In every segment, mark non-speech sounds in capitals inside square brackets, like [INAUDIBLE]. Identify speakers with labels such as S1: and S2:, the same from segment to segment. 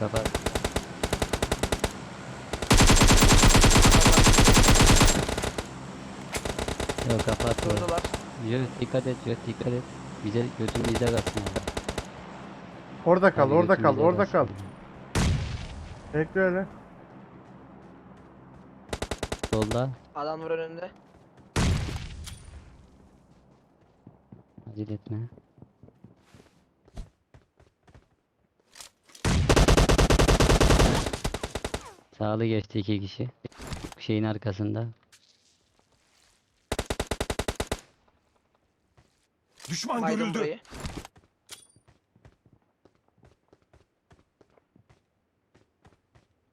S1: Kapat. Yok kapat. ya.
S2: Durdular.
S1: Yok dikkat et yok dikkat et. Bize götün bize kalsın abi.
S3: Orada kal,
S1: Hadi
S3: orada
S1: götün
S3: kal,
S1: bize
S3: orada kal. Bekle öyle.
S1: Solda.
S2: Adam var önünde.
S1: Acele etme. Sağlı geçti iki kişi. Şeyin arkasında.
S4: Düşman
S2: Baydım
S4: görüldü.
S2: burayı.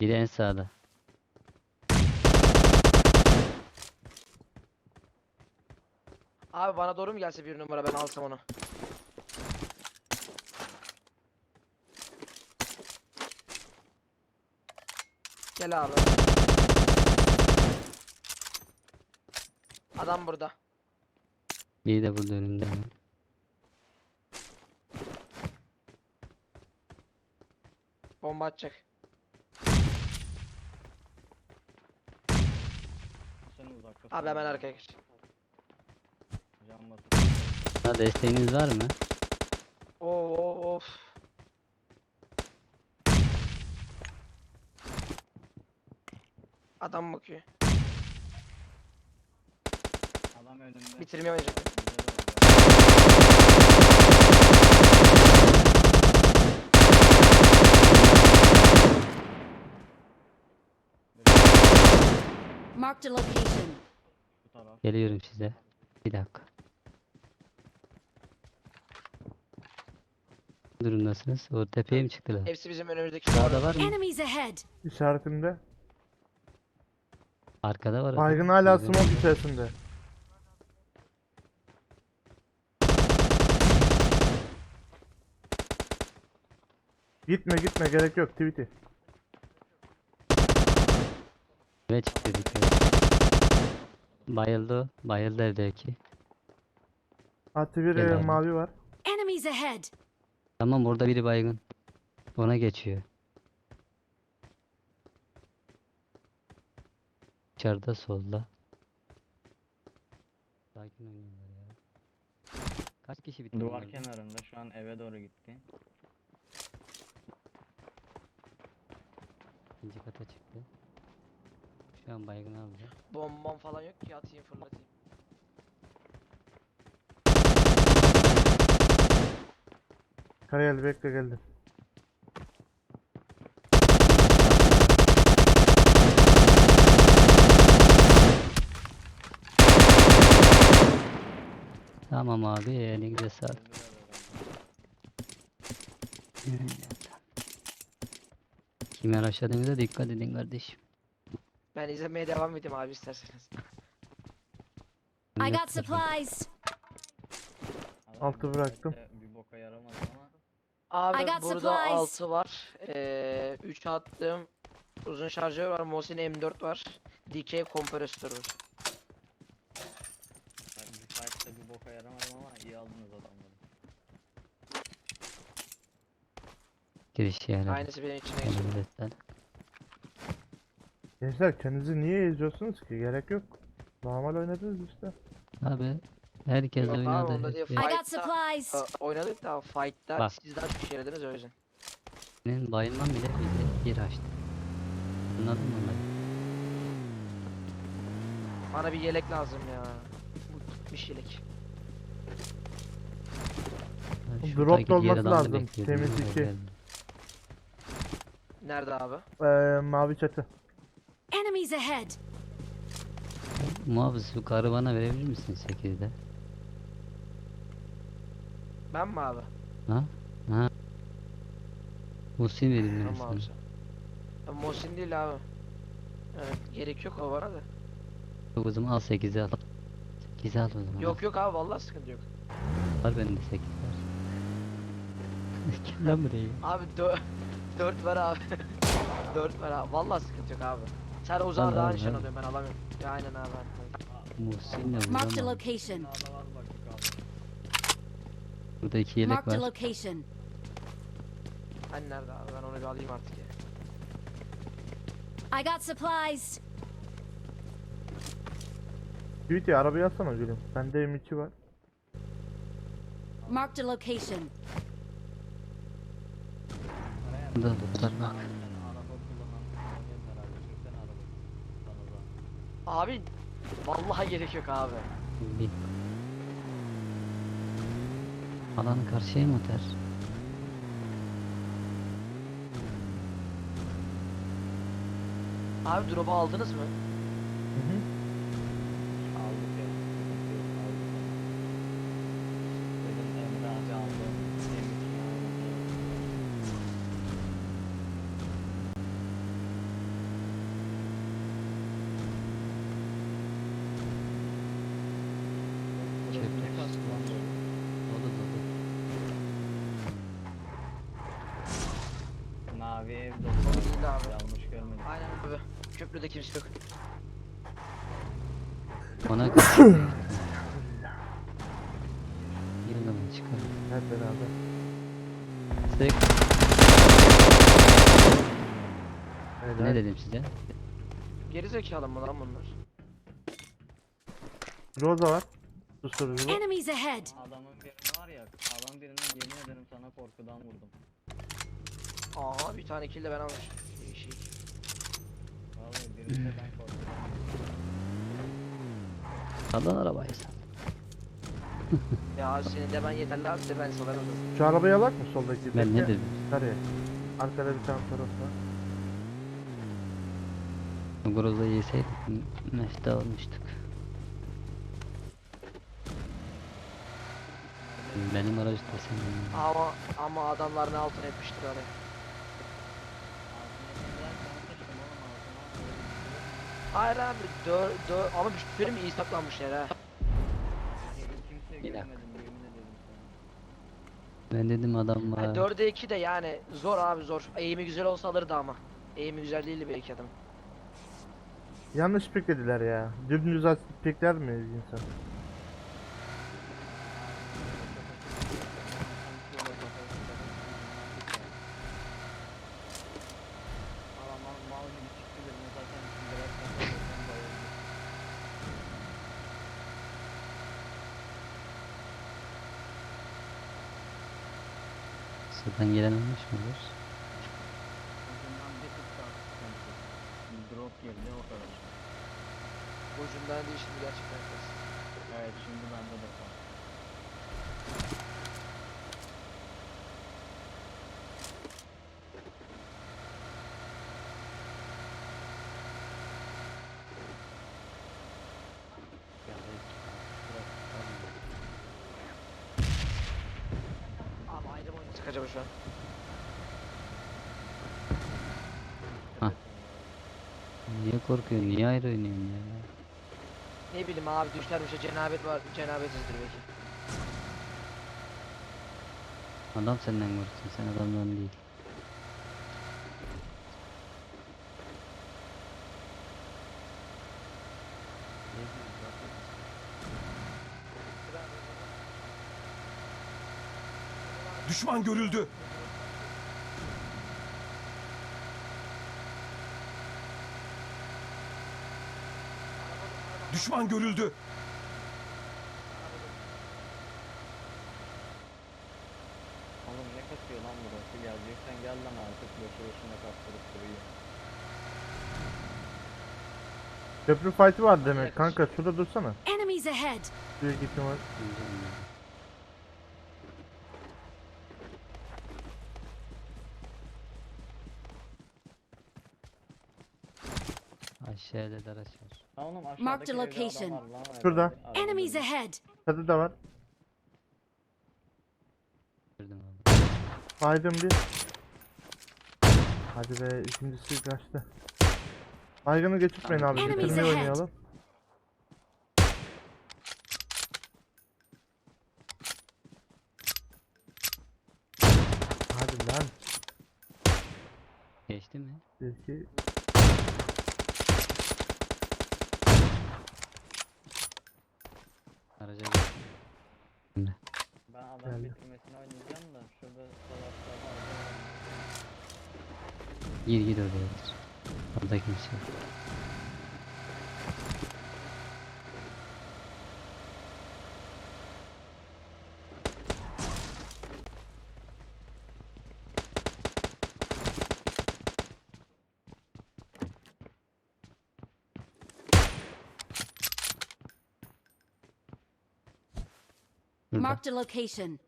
S1: Biri en sağda.
S2: Abi bana doğru mu gelse bir numara ben alsam onu. Gel abi. Adam burada.
S1: Biri de burada önümde.
S2: Bomba atacak.
S5: Sen uzakta.
S2: Abi hemen arkaya geç.
S5: Can.
S1: Ha desteğiniz var mı?
S2: Oo, of. Adam bakıyor.
S5: Adam önümde.
S2: Bitirmeye oynayacak.
S6: Marked a location.
S5: Bu taraf.
S1: Geliyorum size. Bir dakika. Durumdasınız? O tepeye mi çıktılar?
S2: Hepsi bizim önümüzdeki
S1: Sağda var mı?
S6: Enemies ahead.
S3: İşaretimde.
S1: Arkada var.
S3: Baygın hala smoke içerisinde. Gitme gitme gerek yok Tweety.
S1: Eve çıktı dikkat. Bayıldı. Bayıldı evdeki.
S3: Artı bir
S1: Gel
S3: e,
S1: abi.
S3: mavi var.
S6: Enemies ahead.
S1: Tamam burada biri baygın. Ona geçiyor. İçeride solda. Sakin oynuyorlar ya. Kaç kişi bitti
S5: Duvar
S1: bunlardan?
S5: kenarında şu an eve doğru gitti.
S1: İkinci kata çıktı. Şu an baygın aldı.
S2: Bombam falan yok ki atayım fırlatayım.
S3: Karayel bekle geldim.
S1: Tamam abi elinize sağlık. Kime aşağıdığınıza dikkat edin kardeşim.
S2: Ben izlemeye devam edeyim abi isterseniz.
S6: I got supplies.
S3: Altı bıraktım.
S5: Bir boka yaramadı ama.
S2: Abi
S6: got
S2: burada
S6: supplies.
S2: 6 var. Ee, 3 attım. Uzun şarjör var. Mosin M4 var. Dikey kompresör var.
S5: Ben bu saatte bir boka yaramadım ama iyi aldınız adamları.
S1: Giriş yani.
S2: Aynısı benim içine geçiyor.
S1: Sağlık.
S3: Gençler kendinizi niye eziyorsunuz ki? Gerek yok. Normal oynadınız işte.
S1: Abi herkes
S2: Yok abi,
S1: oynadı.
S2: onda
S1: hep
S6: I got supplies.
S2: Aa, Oynadık da fight'ta
S1: Bak.
S2: siz daha çok şey yaradınız o yüzden.
S1: Senin bayılman bile bizi bir açtı. Anladın mı olayı?
S2: Bana bir yelek lazım ya. Bu gitmiş yelek.
S3: Drop da
S1: diğer
S3: olması
S1: adamı
S3: lazım, temiz iki.
S1: geldi.
S2: Nerede abi?
S3: Ee, mavi çatı.
S6: Enemies ahead.
S1: Muhafız şu karı bana verebilir misin 8'de?
S2: Ben mi abi?
S1: Ha? Ha? Muhsin dedim ben
S2: Tamam abi.
S1: sana.
S2: Ya, Mosin değil abi. Evet, gerek yok o bana da.
S1: Yok o zaman al 8'i al. 8'i al o zaman.
S2: Yok yok abi vallahi sıkıntı yok.
S1: Var bende 8 var. [LAUGHS] Gel lan buraya.
S2: Abi 4 4 var abi. [LAUGHS] 4 var abi. Vallahi sıkıntı yok abi. Sen uzar
S1: Al,
S2: daha
S1: al,
S2: nişan
S1: al.
S2: alıyorum ben alamıyorum. Ya aynen abi.
S1: Muhsin'le
S6: Marked a
S1: vuramam.
S6: location.
S1: Burada iki yelek
S6: Marked a
S1: var.
S6: location.
S2: Hani nerede abi ben onu bir alayım artık ya.
S6: I got supplies.
S3: Tweety arabayı alsana gülüm. Bende M2 var.
S6: Marked a location.
S1: Burada lootlar bak.
S5: Sen araba kullanan kullanıyorsun herhalde. Çünkü sen araba kullanıyorsun.
S2: Abi vallahi gerek yok abi.
S1: Bir. Alanı karşıya mı atar?
S2: Abi drop'u aldınız mı?
S3: Hı hı.
S5: Aldık ya. sıkıntı yok, aldık onu. Dedim Emre abi aldı. M2'yi aldı. Burası
S1: Çöpler
S5: ne kastı lan
S1: üstüne.
S5: böyle?
S1: Dolu dolu.
S5: Mavi ev
S2: Dolu değil abi.
S5: Yanlış görmedim.
S2: Aynen abi. Köprüde kimse yok.
S1: Ona karşı. Yıldım çıkar.
S3: Hep beraber.
S1: Sık.
S3: Helal.
S1: Ne dedim size?
S2: Geri zekalı mı lan bunlar?
S3: Roza var. Susturucu.
S6: Enemies ahead.
S5: Adamın birini var ya, adam birini yemin ederim sana korkudan vurdum.
S2: Aa bir tane kill de ben almışım. Değişik.
S5: Vallahi birini de ben korkudan vurdum.
S1: Alın arabayı sen. [LAUGHS]
S2: Ya senin de ben yeterli abi de ben salarım.
S3: Şu arabayı alak mı soldaki?
S1: Ben ne dedim?
S3: Nereye? Arkada bir tane taraf var.
S1: Groza yeseydik mefte almıştık. Benim aracı da senin.
S2: Ama ama adamlar ne altın etmiştir hani. Hayır abi dör, dör, ama bir şey söyleyeyim mi iyi saklanmışlar ha.
S5: Yeri kimseye
S1: Bir dakika.
S5: yemin sana.
S1: Ben dedim adam var.
S2: Yani 4'e 2 de yani zor abi zor. Eğimi güzel olsa alırdı ama. Eğimi güzel değildi belki adam.
S3: Yanlış piklediler ya. Dümdüz az pikler mi insan?
S1: Sıradan gelen olmuş?
S5: Ucundan bir tık daha sıkıntı. Bir drop girdi o kadar.
S2: Ucundan değil şimdi gerçekten kız.
S5: Evet şimdi bende de var.
S2: Oynadık acaba şu an?
S1: Hah. Niye korkuyorsun? Niye ayrı oynuyorsun ya?
S2: Ne bileyim abi düşlermişe cenabet var. Cenabetsizdir belki.
S1: Adam senden korksun. Sen adamdan değil.
S4: Düşman görüldü. Düşman görüldü.
S5: Oğlum ne kasıyor lan burası? Geleceksen gel lan artık boşu boşuna kastırıp duruyor.
S3: Köprü fight'ı var demek. Kanka şurada dursana.
S6: Enemies ahead.
S3: Büyük ihtimal.
S1: Aşağıda da araç var.
S5: Oğlum
S6: Marked
S5: evde
S6: location.
S5: adam var lan. öyle
S3: Şurada.
S5: bir
S6: Enemies ahead.
S3: Çatı da var.
S1: Gördüm abi.
S3: Aydın bir. Hadi be ikincisi kaçtı. Baygını geçirmeyin abi.
S6: Enemies
S3: Bitirmeyi
S6: ahead.
S3: oynayalım. Hadi lan.
S1: Geçti mi? Araca
S5: Tamam
S3: Geldi.
S5: bitirmesini oynayacağım da şurada salaklarda
S1: Gir gir oraya. gir. Orada kimse yok. Burada.
S6: Marked a location.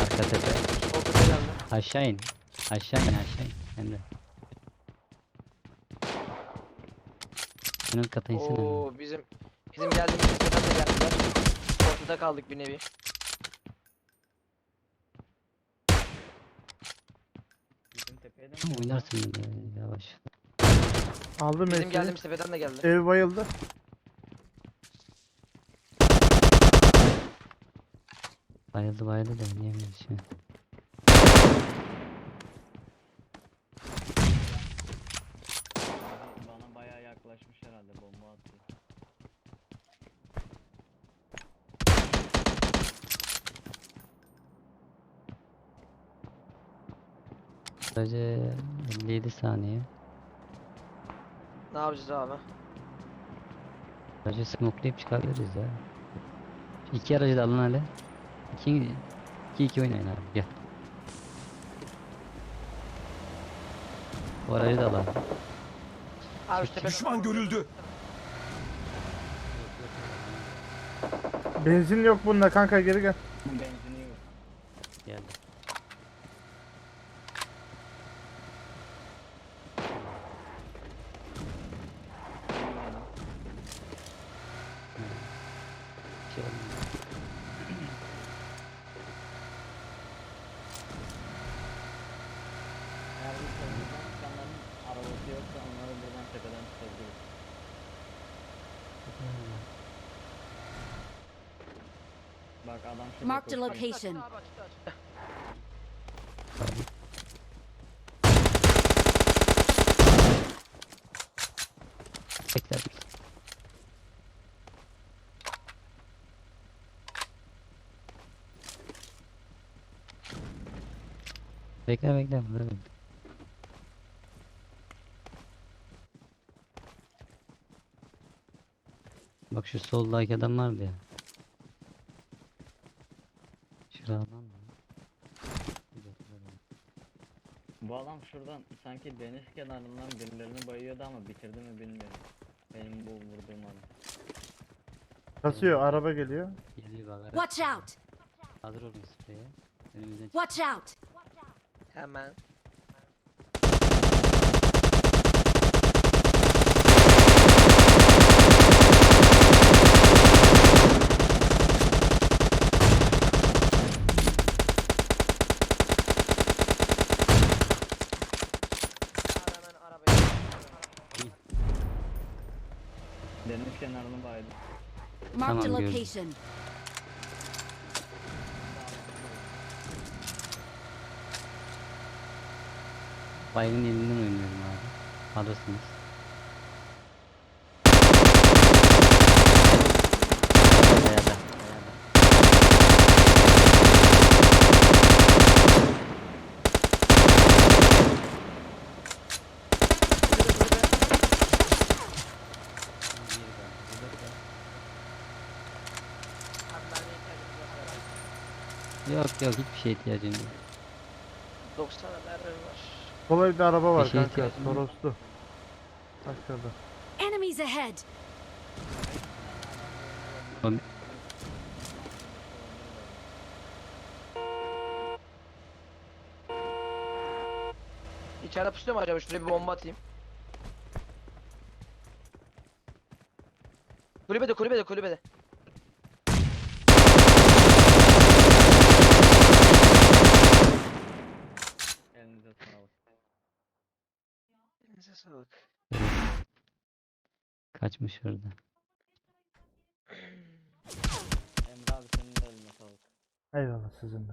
S1: Arka tepe.
S2: Sol tepe geldi.
S1: Aşağı in. Aşağı in aşağı in. Emre. Şunun kata insene. Emre.
S2: Oo bizim bizim geldiğimiz tepeden de geldiler. Ortada kaldık bir nevi.
S5: Bizim tepeye de mi?
S1: Tamam oynarsın böyle yavaş.
S3: Aldım
S2: Bizim
S3: E'si.
S2: geldiğimiz tepeden de geldi.
S3: Ev bayıldı.
S1: Bayıldı bayıldı da oynayamıyoruz şimdi.
S5: Bana bayağı yaklaşmış herhalde bomba atıyor.
S1: Sadece 57 saniye.
S2: Ne yapacağız abi?
S1: Sadece smokelayıp çıkabiliriz ya. İki aracı da alın hele. İki, iki, iki oynayın abi gel. Bu aracı da abi.
S2: Tepeden
S4: Düşman görüldü.
S3: Benzin yok bunda kanka geri gel.
S5: Benzini yok.
S1: Geldi.
S5: Bilmiyorum.
S1: Şey olmuyor.
S5: Eğer bir solumuzdan çıkanların arabası yoksa onları buradan tepeden tutabiliriz. Bak adam şurada
S6: Marked a
S5: koşuyor.
S6: location.
S1: Bekler? Bekle bekle burada bekle. Bak şu soldaki adam vardı ya. Şuradan mı? Bir dakika, dur.
S5: Bu adam şuradan sanki deniz kenarından birilerini bayıyordu ama bitirdi mi bilmiyorum. Benim bu vurduğum adam.
S3: Kasıyor araba geliyor.
S1: Geliyor bak.
S6: Watch out!
S1: Hazır olun spreye. Önümüzden.
S6: Watch out!
S2: Hemen. Abi hemen arabaya.
S5: Deniz kenarını baydı.
S6: Marked a
S1: Tamam, gördüm.
S6: Location.
S1: Baygın elinden oynuyorum abi. Alırsınız. Yok hiçbir şeye ihtiyacım yok.
S2: 90 mermi var.
S3: Sol evde araba var
S1: Bir şeye
S3: kanka.
S1: ihtiyacım yok.
S3: Toroslu. Aşağıda.
S6: Enemies ahead!
S1: Oğlum,
S2: İçeride pusuyor mu acaba? Şuraya bir bomba atayım. Kulübede kulübede kulübede.
S5: Elinize sağlık.
S2: Elinize sağlık.
S1: Kaçmış orada.
S5: Emre abi senin de eline sağlık.
S3: Eyvallah sizin de.